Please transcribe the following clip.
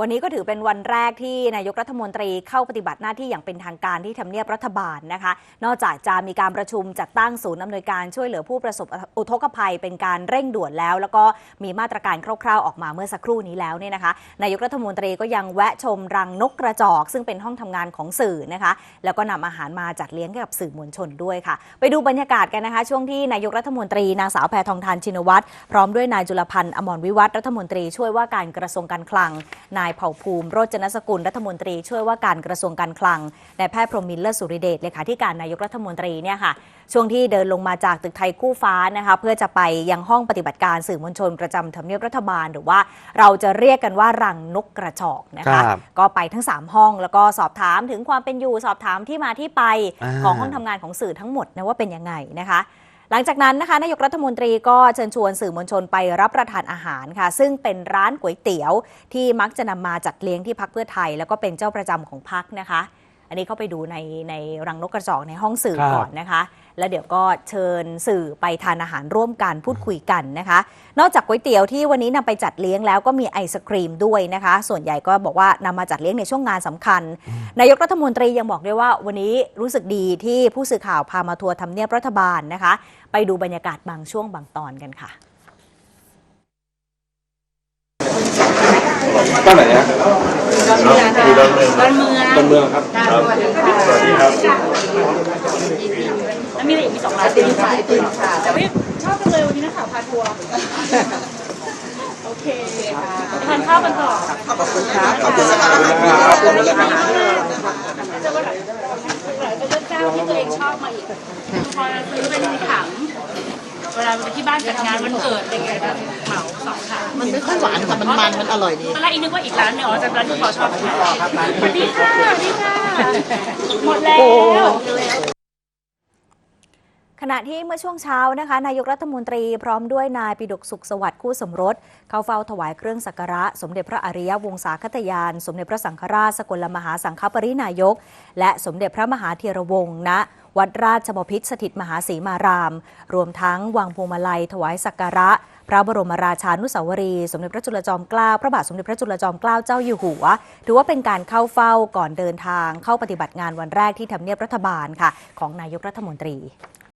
วันนี้ก็ถือเป็นวันแรกที่นายกรัฐมนตรีเข้าปฏิบัติหน้าที่อย่างเป็นทางการที่ทำเนียบรัฐบาลนะคะ นอกจากจะมีการประชุมจัดตั้งศูนย์อำนวยการช่วยเหลือผู้ประสบอุทกภัยเป็นการเร่งด่วนแล้ว แล้วก็มีมาตรการคร่าวๆออกมาเมื่อสักครู่นี้แล้วเนี่ยนะคะ นายกรัฐมนตรีก็ยังแวะชมรังนกกระจอก ซึ่งเป็นห้องทำงานของสื่อนะคะ แล้วก็นำอาหารมาจัดเลี้ยงให้กับสื่อมวลชนด้วยค่ะ ไปดูบรรยากาศกันนะคะ ช่วงที่นายกรัฐมนตรีนางสาวแพทองทานชินวัตรพร้อมด้วยนายจุลพันธ์อมรวิวัฒรัฐมนตรีช่วยว่าการกระทรวงการคลังนายเผ่าภูมิ โรจนสกุลรัฐมนตรี ช่วยว่าการกระทรวงการคลังนายแพทย์พรหมินทร์เลิศสุริเดชเลขาธิการนายกรัฐมนตรีเนี่ยค่ะ ช่วงที่เดินลงมาจากตึกไทยคู่ฟ้านะคะเพื่อจะไปยังห้องปฏิบัติการสื่อมวลชนประจำทำเนียบรัฐบาล หรือว่าเราจะเรียกกันว่ารังนกกระจอกนะคะครับก็ไปทั้ง 3 ห้องแล้วก็สอบถามถึงความเป็นอยู่สอบถามที่มาที่ไปอ่าของห้องทำงานของสื่อทั้งหมดนะว่าเป็นยังไงนะคะ หลังจากนั้นนะคะนายกรัฐมนตรีก็เชิญชวนสื่อมวลชนไปรับประทานอาหารค่ะ ซึ่งเป็นร้านก๋วยเตี๋ยวที่มักจะนำมาจัดเลี้ยงที่พักเพื่อไทย แล้วก็เป็นเจ้าประจำของพักนะคะ อันนี้เข้าไปดูในในรังนกกระจอกในห้องสื่อครับ ก่อนนะคะ แล้วเดี๋ยวก็เชิญสื่อไปทานอาหารร่วมกันพูดคุยกันนะคะ นอกจากก๋วยเตี๋ยวที่วันนี้นำไปจัดเลี้ยงแล้วก็มีไอศครีมด้วยนะคะ ส่วนใหญ่ก็บอกว่านำมาจัดเลี้ยงในช่วงงานสำคัญ นายกรัฐมนตรียังบอกด้วยว่าวันนี้รู้สึกดีที่ผู้สื่อข่าวพามาทัวร์ทำเนียบรัฐบาลนะคะ ไปดูบรรยากาศบางช่วงบางตอนกันค่ะ บ้านไหนนะ ดอนเมืองค่ะดอนเมืองดอนเมืองครับค่ะสวัสดีค่ะสวัสดีครับแล้วมีอะไรอีกมีสองร้านติมค่ะติมค่ะแต่ว่าชอบจังเลยวันนี้นักข่าวพาทัวร์โอเคไปทานข้าวกันต่อขอบคุณครับขอบคุณนะครับขอบคุณนะครับจะว่าหลายเป็นเจ้าที่ตัวเองชอบมาอีกพอซื้อเป็นถังเวลาไป ที่บ้านจัดงานวันเกิดอะไรเงี้ยจะเหมาสองถังมันไม่ค่อยหวานแต่มันมันมันอร่อยดีตอนแรกอีนึกว่าอีกร้านหนึงอ๋อจะร้านที่เขาชอบทานสวัสดีค่ะสวัสดีค่ะหมดแล้ว ขณะที่เมื่อช่วงเช้านะคะ นายกรัฐมนตรีพร้อมด้วยนายปิดกสุขสวัสดิ์คู่สมรส เข้าเฝ้าถวายเครื่องสักการะ สมเด็จพระอริยวงศาคตยาน สมเด็จพระสังฆราชสกลมหาสังฆปรินายก และสมเด็จพระมหาเทรวงศ์ณ วัดราชบพิษสถิตมหาศรีมาราม รวมทั้งวางพวงมาลัยถวายสักการะ พระบรมราชานุสาวรี สมเด็จพระจุลจอมเกล้าพระบาทสมเด็จพระจุลจอมเกล้าเจ้าอยู่หัว ถือว่าเป็นการเข้าเฝ้าก่อนเดินทางเข้าปฏิบัติงานวันแรกที่ทำเนียบรัฐบาลค่ะ ของนายกรัฐมนตรี